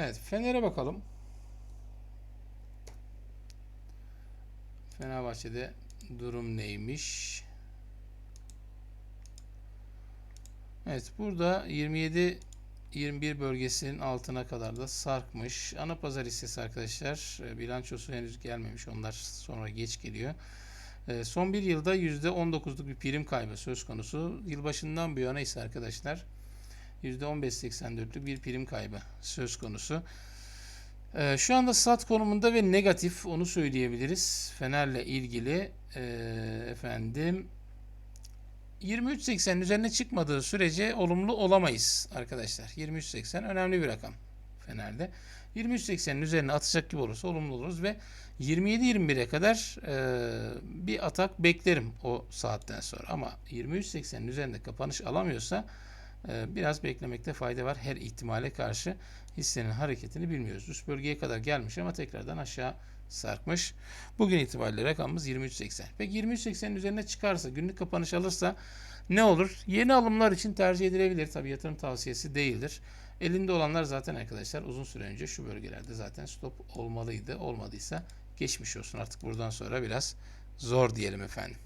Evet, Fener'e bakalım. Fenerbahçe'de durum neymiş? Evet, burada 27 21 bölgesinin altına kadar da sarkmış. Ana pazar hissesi arkadaşlar. e, Bilançosu henüz gelmemiş. Onlar sonra geç geliyor. E, Son bir yılda %19'luk bir prim kaybı söz konusu. Yılbaşından bu yana ise arkadaşlar %15.84'lük bir prim kaybı söz konusu. Ee, şu anda sat konumunda ve negatif onu söyleyebiliriz. Fener'le ilgili ee, efendim 23.80'in üzerine çıkmadığı sürece olumlu olamayız arkadaşlar. 23.80 önemli bir rakam Fener'de. 23.80'in üzerine atacak gibi olursa olumlu oluruz ve 27-21'e kadar ee, bir atak beklerim o saatten sonra. Ama 23.80'in üzerinde kapanış alamıyorsa Biraz beklemekte fayda var her ihtimale karşı hissenin hareketini bilmiyoruz. Üst bölgeye kadar gelmiş ama tekrardan aşağı sarkmış. Bugün itibariyle rakamımız 23.80. Peki 23.80'in üzerine çıkarsa, günlük kapanış alırsa ne olur? Yeni alımlar için tercih edilebilir. Tabi yatırım tavsiyesi değildir. Elinde olanlar zaten arkadaşlar uzun süre önce şu bölgelerde zaten stop olmalıydı. Olmadıysa geçmiş olsun. Artık buradan sonra biraz zor diyelim efendim.